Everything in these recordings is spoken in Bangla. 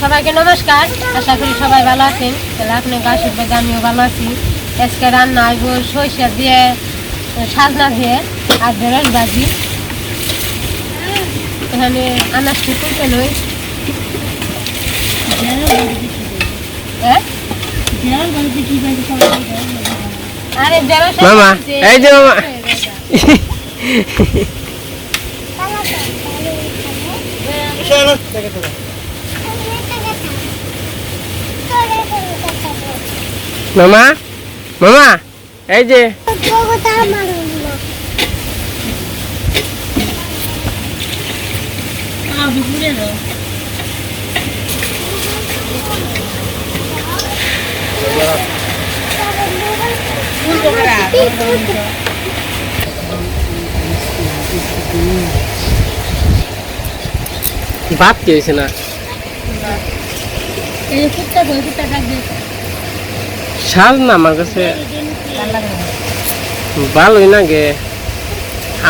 সবাইকে নমস্কার। আশা করি সবাই ভালো আছেন। তাহলে আপনি গাছের বেগে আমিও ভালো আছি। আজকে রান্না আইব সরিষা দিয়ে, সাজনা দিয়ে, আর ঢেঁড়স ভাজি। এখানে আনাজ কুকুরকে ঢেঁড়স মামা, এই যে মামা। মামা মামা এই যে ভাত কি হয়েছে না? শাল না আমার কাছে। ভালোই না গে।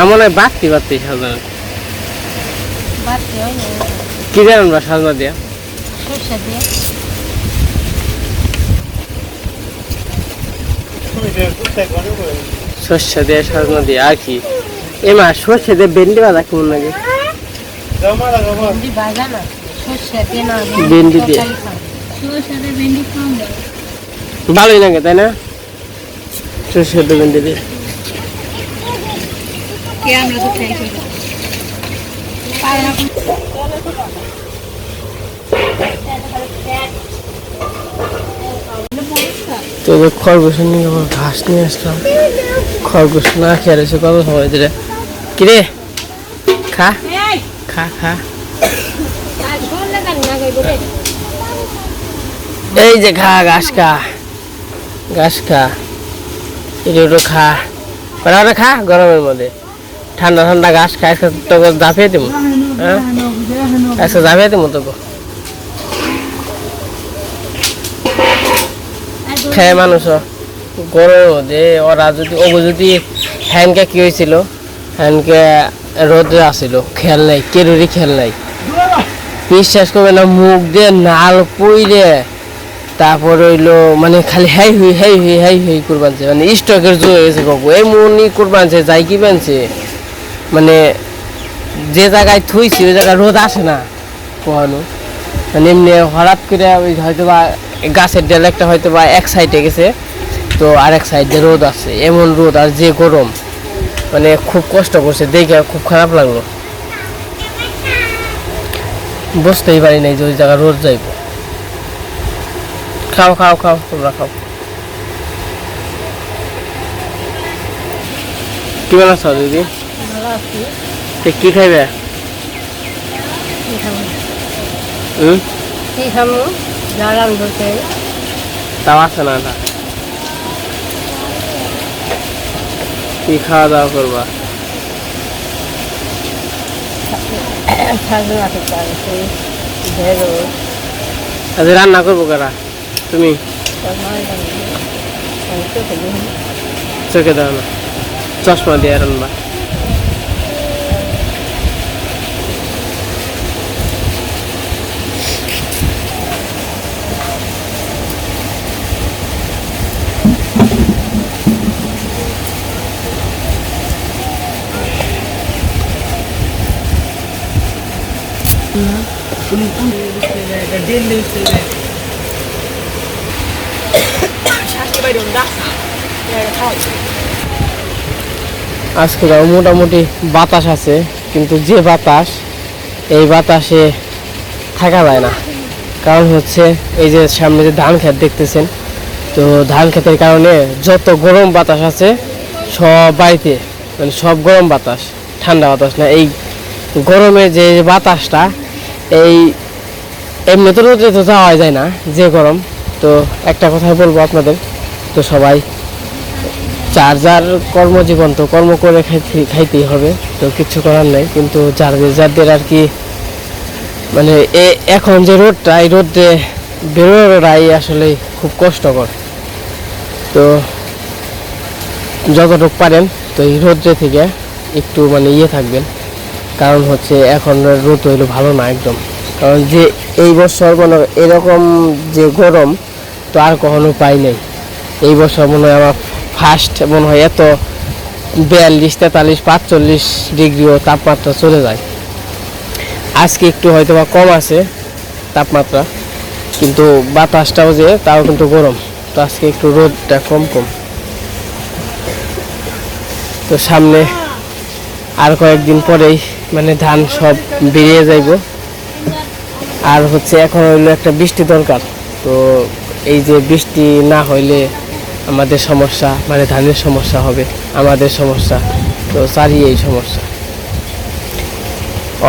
আমার বাড়তি বাড়তি সাজানো কি জানেন বা সাজনা দিয়া। সরষা দিয়ে সাজনা দিয়ে আর কি? এ মা সর্ষে দিয়ে ভেন্ডি বাঁধা কেমন লাগে? ভেন্ডি দিয়ে। ভালোই লাগে, তাই না? সর্ষে দিয়ে ভেন্ডি দিয়ে? তো এবার খরগোশ নিয়ে আবার ঘাস নিয়ে আসলাম। খরগোশ না খেয়ে রয়েছে কত সময় ধরে? কিরে? খা খা খা? এই যে খা ঘাস খা ঘাস খা। এটা খা। ওরা খা? গরমের মধ্যে। ঠান্ডা ঠান্ডা ঘাস খা আজকে তোকে জাপিয়ে দেবো হ্যাঁ? আজকে জাপিয়ে দেবো তোকে। খেয়ে মানুষ। গরমের মধ্যে ওরা যদি ওগো যদি হ্যানকে কি হয়েছিল? হ্যানকে রোদে আসিল, খেয়াল নাই কেরুরি খেয়াল নাই। বিশ্বাস করবে না, মুখ দিয়ে নাল পুইরে তারপর হইল মানে খালি হাই হুই হাই হুই হাই হুই করবানছে। মানে স্টকের জোর হয়ে গেছে বাবু এমনই করবানছে, যাই কি বানছে। মানে যে জায়গায় থুইছি, ওই জায়গায় রোদ আসে না কখনো। মানে এমনি হঠাৎ করে হয়তো বা গাছের ডেল একটা হয়তো বা এক সাইডে গেছে তো আরেক সাইডে রোদ আছে এমন রোদ আর যে গরম। মানে খুব কষ্ট করছে দেখে খুব খারাপ লাগল। বুঝতেই পারি নাই যে ওই জায়গায় রোদ যাইব। খাও খাও খাও তোমরা খাও। কি বানাচ্ছ দিদি? ভালো আছি। তো কি খাইবে? হুম কি খাব? তাও না কি খাওয়া দাওয়া করবা? আজ রান্না করব কারা? তুমি? চোখে দাও না। চশমা দিয়ে রান্না। আজকে তাও মোটামুটি বাতাস আছে কিন্তু যে বাতাস এই বাতাসে থাকা যায় না। কারণ হচ্ছে এই যে সামনে যে ধান ক্ষেত দেখতেছেন তো ধান ক্ষেতের কারণে যত গরম বাতাস আছে সব বাড়িতে মানে সব গরম বাতাস ঠান্ডা বাতাস না এই গরমে যে বাতাসটা এই এমনি তো রোদে তো যাওয়া যায় না, যে গরম। তো একটা কথাই বলব আপনাদের, তো সবাই, যার কর্মজীবন তো কর্ম করে খাইতে, খাইতেই হবে, তো কিছু করার নেই। কিন্তু যার, যাদের আর কি মানে এ- এখন যে রোদটা, এই রোদে বেরোনোটাই আসলে খুব কষ্টকর। তো যতটুকু পারেন, তো এই রোদ্রে থেকে একটু মানে ইয়ে থাকবেন। কারণ হচ্ছে এখন রোদ হইল ভালো না একদম। কারণ যে এই বছর মনে এরকম যে গরম, তো আর কখনো পাই নাই। এই বছর মনে হয় আমার ফার্স্ট মনে হয় এত বিয়াল্লিশ, তেতাল্লিশ, পাঁচচল্লিশ ডিগ্রিও তাপমাত্রা চলে যায়। আজকে একটু হয়তো বা কম আছে তাপমাত্রা, কিন্তু বাতাসটাও যে, তাও কিন্তু গরম। তো আজকে একটু রোদটা কম কম। তো সামনে আর কয়েকদিন পরেই মানে ধান সব বেরিয়ে যাইব। আর হচ্ছে এখন হইল একটা বৃষ্টি দরকার, তো এই যে বৃষ্টি না হইলে আমাদের সমস্যা মানে ধানের সমস্যা হবে, আমাদের সমস্যা, তো চারি এই সমস্যা।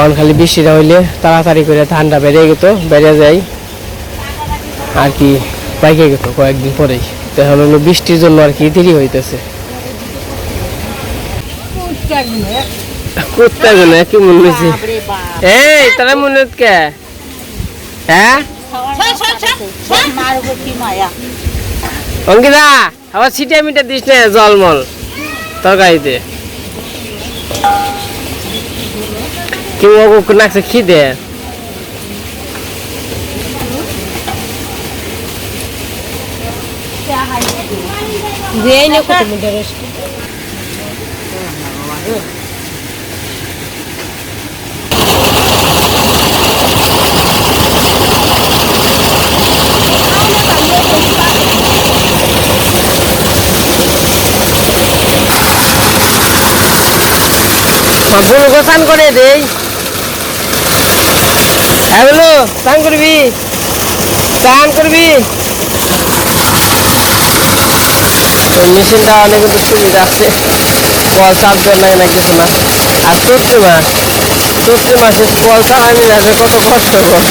অন খালি বৃষ্টিটা হইলে তাড়াতাড়ি করে ধানটা বেড়ে গেত বেড়ে যায় আর কি পাইকে গেত কয়েকদিন পরেই। তো এখন হলো বৃষ্টির জন্য আর কি দেরি হইতেছে। কুত্তা গুলো কি মনে হয়েছে। এই তারা মনে কে? হ্যাঁ? অঙ্কিতা আবার ছিটে মিটে দিস না জলমল তরকারিতে। কি ওগো নাকছে খিদে দিয়ে নে কত মিটার? বুড়ো গোসান করে দেই। হ্যালো স্নান করবি? স্নান করবি? মেশিনটা অনেক কিন্তু সুবিধা আছে কল চাপ দেওয়ার লাগে না কিছু না আর চৈত্র মাস। চৈত্র মাসে কল চালানি যাবে কত কষ্টকর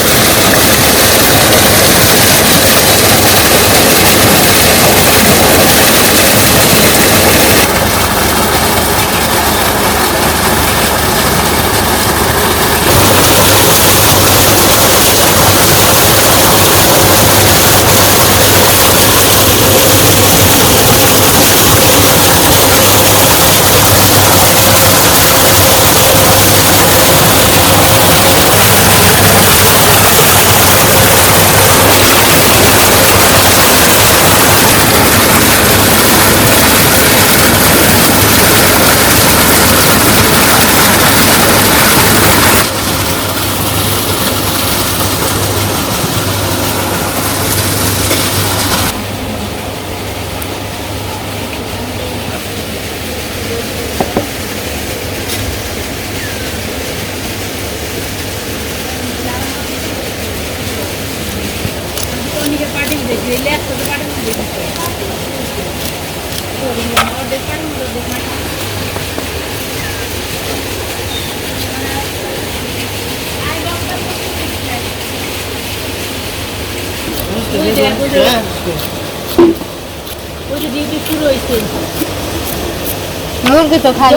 মুরগি তো খাই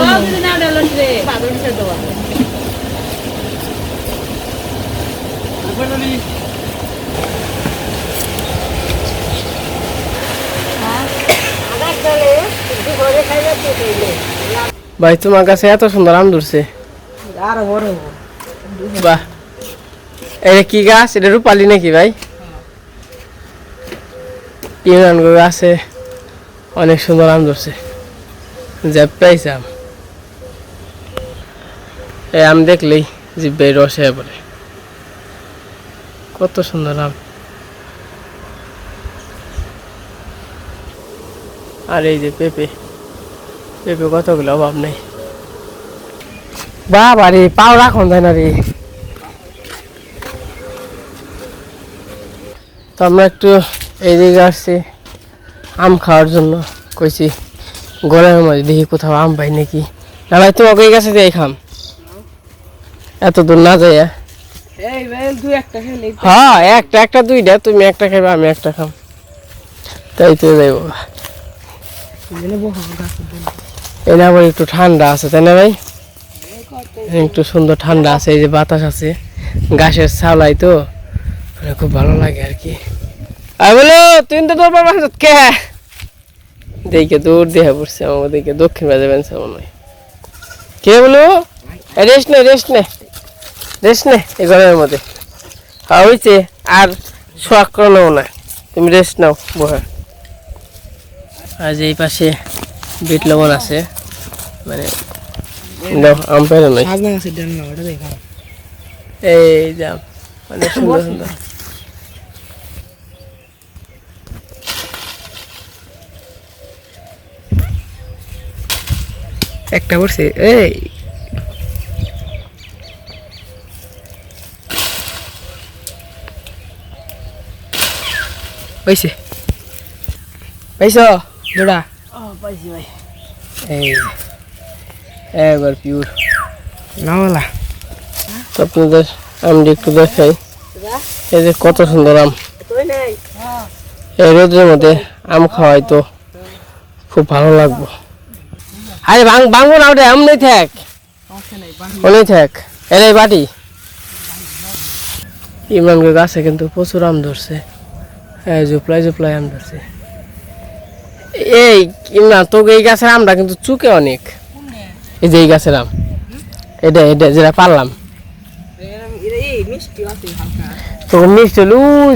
ভাই তোমার কাছে এত সুন্দর আম ধরছে। বাহ। এটা কি গাছ? এটা রূপালি নাকি ভাই? ইউনান আছে, অনেক সুন্দর আম ধরছে। জ্যাপ পাইছে আম। এই আম দেখলেই জিব্বে রস হয়ে পড়ে। কত সুন্দর আম। আর এই যে পেঁপে পেঁপে কতগুলো অভাব নেই? বাবা রে পাও রাখন যায় না রে। তো আমরা একটু এইদিকে আসছি আম খাওয়ার জন্য। কইছি গরমের মধ্যে দেখি কোথাও আম পাই নাকি। না ভাই তোমাকে এই গাছে দিয়ে খাম। এত দূর না যাই হ্যাঁ একটা একটা দুইটা। তুমি একটা খাবে আমি একটা খাম। তাই তো যাইব। এটা আবার একটু ঠান্ডা আছে তাই না ভাই? একটু সুন্দর ঠান্ডা আছে এই যে বাতাস আছে। গাছের ছাওলাই তো খুব ভালো লাগে আর কি। আর বলো তুই তো তোর বাবা কে? দেখে দেহা পড়ছে আমার দক্ষিণ বাজে বেঞ্চে মনে কে বলো রেস্ট নে রেস্ট নে রেস্ট নে এই গরমের মধ্যে। হ্যাঁ হয়েছে আর শোয়াক করে না তুমি রেস্ট নাও বহে। আর যে এই পাশে বিট লবণ আছে মানে দাও আম পেলে নয় এই যা অনেক সুন্দর সুন্দর। একটা পড়ছে, এই। পাইছে। পাইছ? এই একবার পিওর না বলা আপনাদের আমটি একটু দেখাই। এই যে কত সুন্দর আম। এই রোদের মধ্যে আম খাওয়াই তো খুব ভালো লাগবো। আরে ভাঙ ভাঙবো না, ওটা আম নেই থাক। ওনেই থাক। এরাই বাটি। ইমরানকে গাছে কিন্তু প্রচুর আম ধরছে। হ্যাঁ জুপলাই জুপলাই আম ধরছে। এই ইমরান, তোকে এই গাছের আমটা কিন্তু চুকে অনেক। এই যে এই গাছের আম। এটা এটা যেটা পারলাম। তোকে মিষ্টি হলো ওই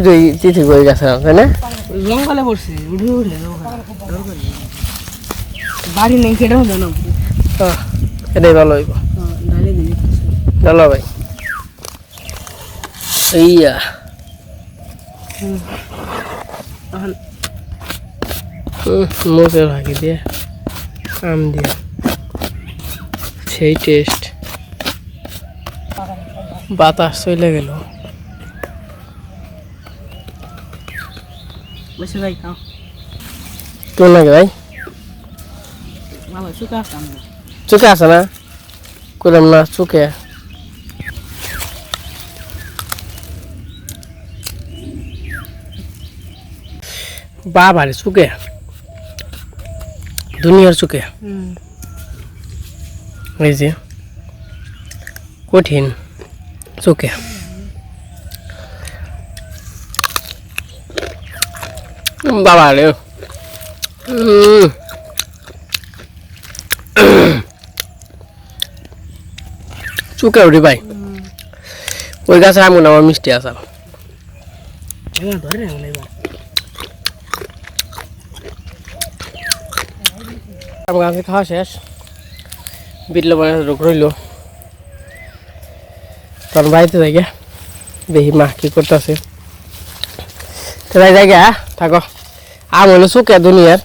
করে গাছের আম, তাই না? জঙ্গলে উঠে উঠে বাড়ি নেই কেটে হবে না এটাই ভালো হইব। চলো ভাই। ইয়া মুখের ভাগি দিয়ে আম দিয়ে। সেই টেস্ট বাতাস চলে গেল। বসে ভাই খাও। কেমন লাগে ভাই ভালো শুকা আসতাম না চোখে আছে না করলাম না চোখে বাবারে চোখে দুনিয়ার চোখে এই যে কঠিন চোখে বাবা রে উম। চুকে উঠি ভাই। ওই গাছের আঙুন আমার মিষ্টি আসাম গাছে খাওয়া শেষ। বিটলো মানে রোগ রইল। তখন বাড়িতে গে দেখি মা কি করতেছে। তাই যাই গে হ্যাঁ? থাকো। আম হলো চুকে দুনিয়ার।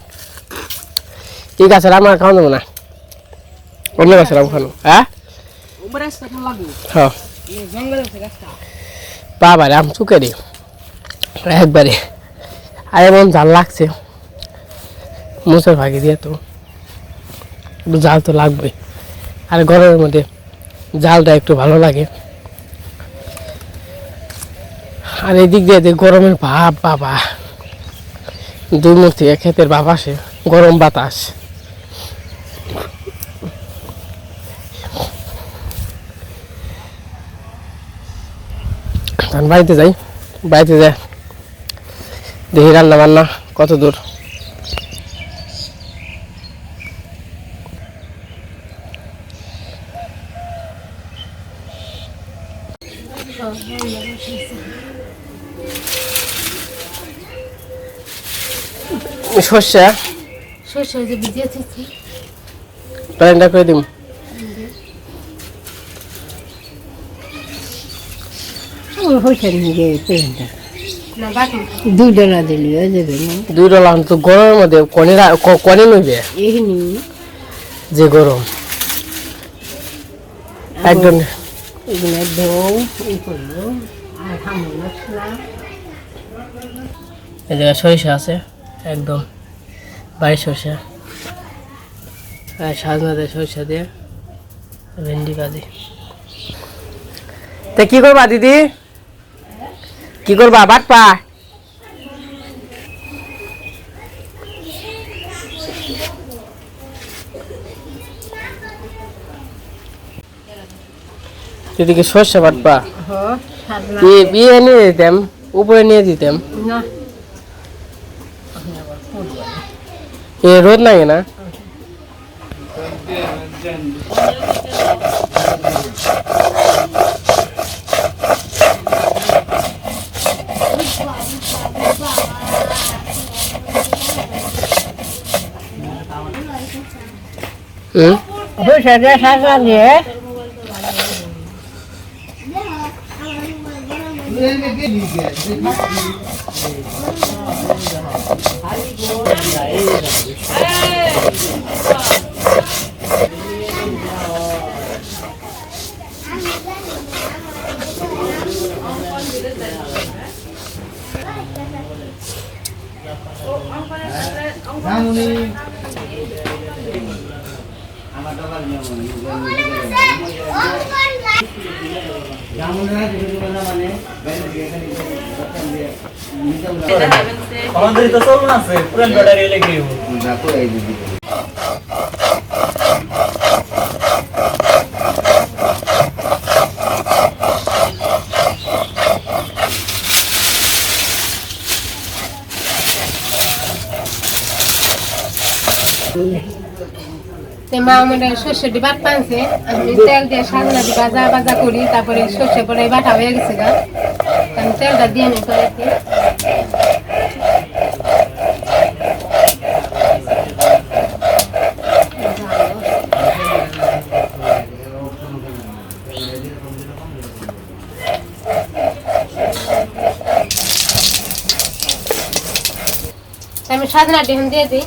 এই গাছের আম আর খাওয়া যাব না। অন্য গাছের আম খানো হ্যাঁ উপরে আসতে কেমন লাগবে হ্যাঁ। আছে বাবারে, আম চুকে রে একবারে। আর এমন জাল লাগছে। মুসের ভাগে দিয়ে তো। জাল তো লাগবে আর গরমের মধ্যে জালটা একটু ভালো লাগে। আর এদিক দিয়ে গরমের ভাব, বাবা। দুই মুখ থেকে ক্ষেতের ভাব আসে, গরম বাতাস। তখন বাড়িতে যাই বাড়িতে যাই। দেখি রান্না বান্না কত দূর। সর্ষে। শস্য যে ভিজিয়ে প্যারেন্টটা করে দিব হয়েছে নিজে পেনটা দুই ডলা দিলি যাবে দুই ডলার তো গরমের মধ্যে কনে কনে নইবে এখানে যে গরম। একদম। এগুলো ধোও এই করল আর হামল মশলা। এই জায়গায় সরিষা আছে একদম। বাড়ির সরিষা। আর সাজনা দেয় সরিষা দিয়ে ভেন্ডি কাজি তা কি করবা দিদি? কি করবা বাটপা দিদিকে সর্ষে বাটপা বিয়ে নিয়ে দিতাম উপরে নিয়ে দিতাম। এ রোদ লাগে না? হুম সরষে দিয়ে সাজনা দিয়ে আমাদের তো চলুন আছে পুরান ব্যাটারি লেগে তে মা আমার সর্ষে দিয়ে বাট আমি তেল দিয়ে সাজনা দিয়ে ভাজা ভাজা করি, তারপরে সর্ষে পরে বাটা হয়ে গেছে গা। আমি তেলটা দিয়ে নিই কড়াইতে আমি সাজনা ডিম দিয়ে দিই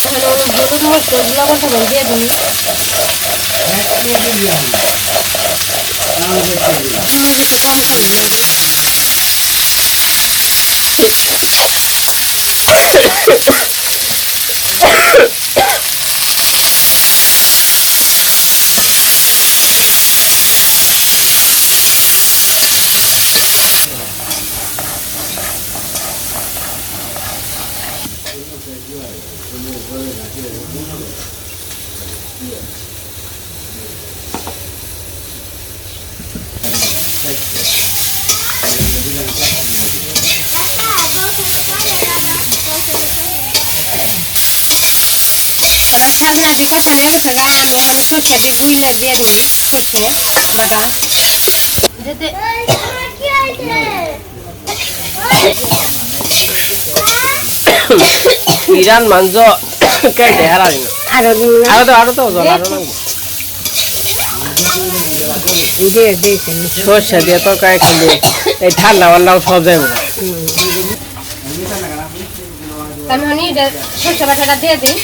এখানে অনেক হলুদ মরিচ লবণ টবণ দিয়ে দিই মরিচটা কম করে দিয়ে দিই আমার সাজনা কথা কষা তুমি Thank গা আমি এখন সর্ষে দিয়ে গুইলা দিয়ে দিই সর্ষে বাটা যাতে ইরান মাংস কেটে হারাই না আরও তো আরও তো জল আরও সর্ষে দিয়ে তরকারি খেলে এই ঠান্ডা মান্ডাও সব যাব আমি এখন এটা সর্ষে বাটাটা দিয়ে দিই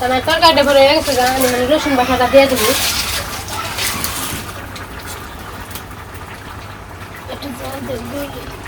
আমার তরকারিটা আমি মানে রসুন বাটাটা দিয়ে দিবি একটু জল দিয়ে দিই।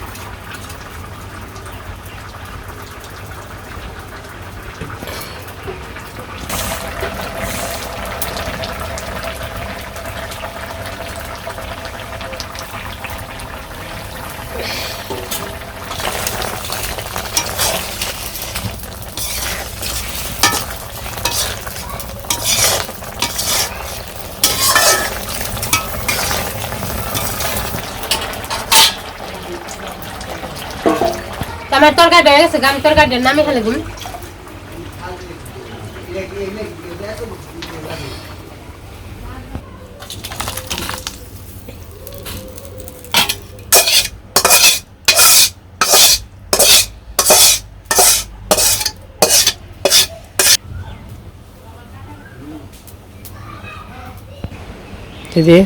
আমার তরকারি হয়ে গেছে আমি তরকারিটা নামে ফেলে দিন দিদি,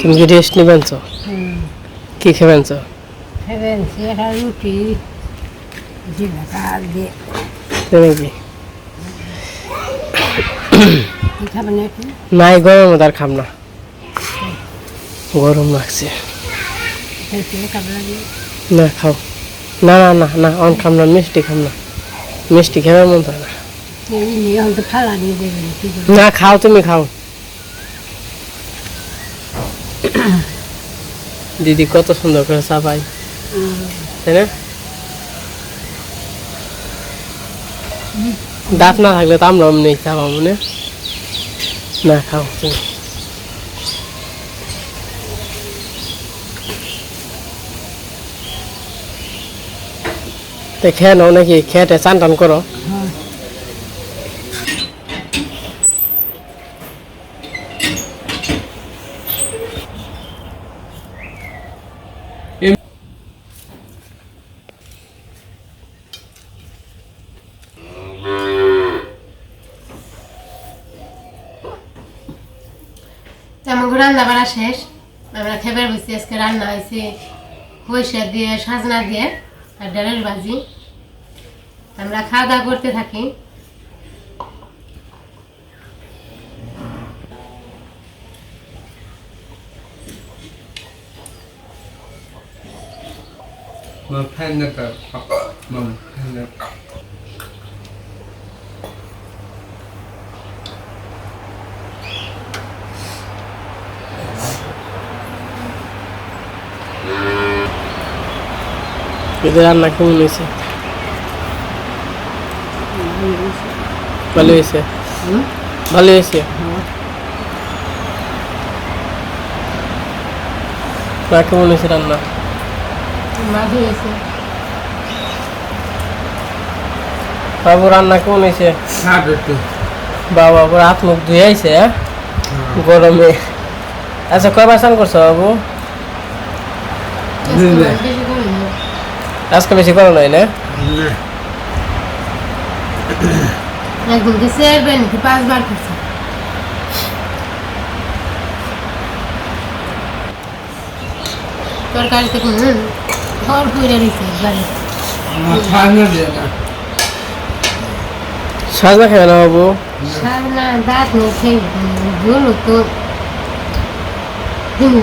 তুমি কি রেস্ট নিবেন তো? কি খাবেন রুটি নাই গরম আর খাম না গরম লাগছে না খাও না না না না অন খাম না মিষ্টি খাম না মিষ্টি খেবার মন হয় না না খাও তুমি খাও দিদি কত সুন্দর করে চাপাই দাঁত না থাকলে তো আমরা অমনি চাপা মনে না। খাও তো খেয়ে নাও নাকি? খেয়ে চান টান করো আমার রান্না বাড়া শেষ আমরা খেবার বসছি আজকে রান্না হয়েছে, পয়সা দিয়ে, সাজনা দিয়ে, আর ডালের ভাজি। আমরা খাওয়া দাওয়া করতে থাকি। Ma penna per Mam penna এদের রান্না কেমন হয়েছে? ভালো হয়েছে? ভালো হয়েছে? না কেমন হয়েছে রান্না? বাবু রান্না কেমন হয়েছে? বাবা পুরো হাত মুখ ধুয়ে আইছে হ্যাঁ? গরমে। আচ্ছা কয়বার স্নান করছ বাবু? আজকে বেশি করো নাই না? একদিন গেছে একবার নাকি পাঁচবার করছে? তরকারিতে হুম ঘর পুড়ে দিছে একবারে। Ma penna de na সাজনা খাবে না বাবু? দাঁত নেই খেয়ে বলো তো খেয়ে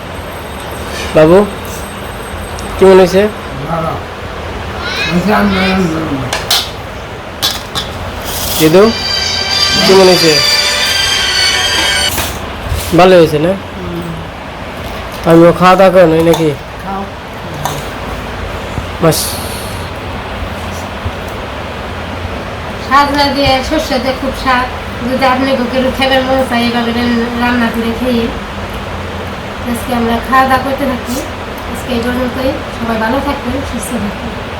বাবু কেমন হয়েছে? Masam na number দিদু কেমন হয়েছে? ভালো হয়েছে না? আমিও খাওয়া দাওয়া করে নাকি? বাস। দিয়ে শস্য দিয়ে খুব স্বাদ যদি আপনি কেউ খেবার মনে চাই এভাবে রান্না করে খেয়ে আজকে আমরা খাওয়া দাওয়া করতে থাকি। আজকে এই পর্যন্তই। সবাই ভালো থাকবেন সুস্থ থাকবেন।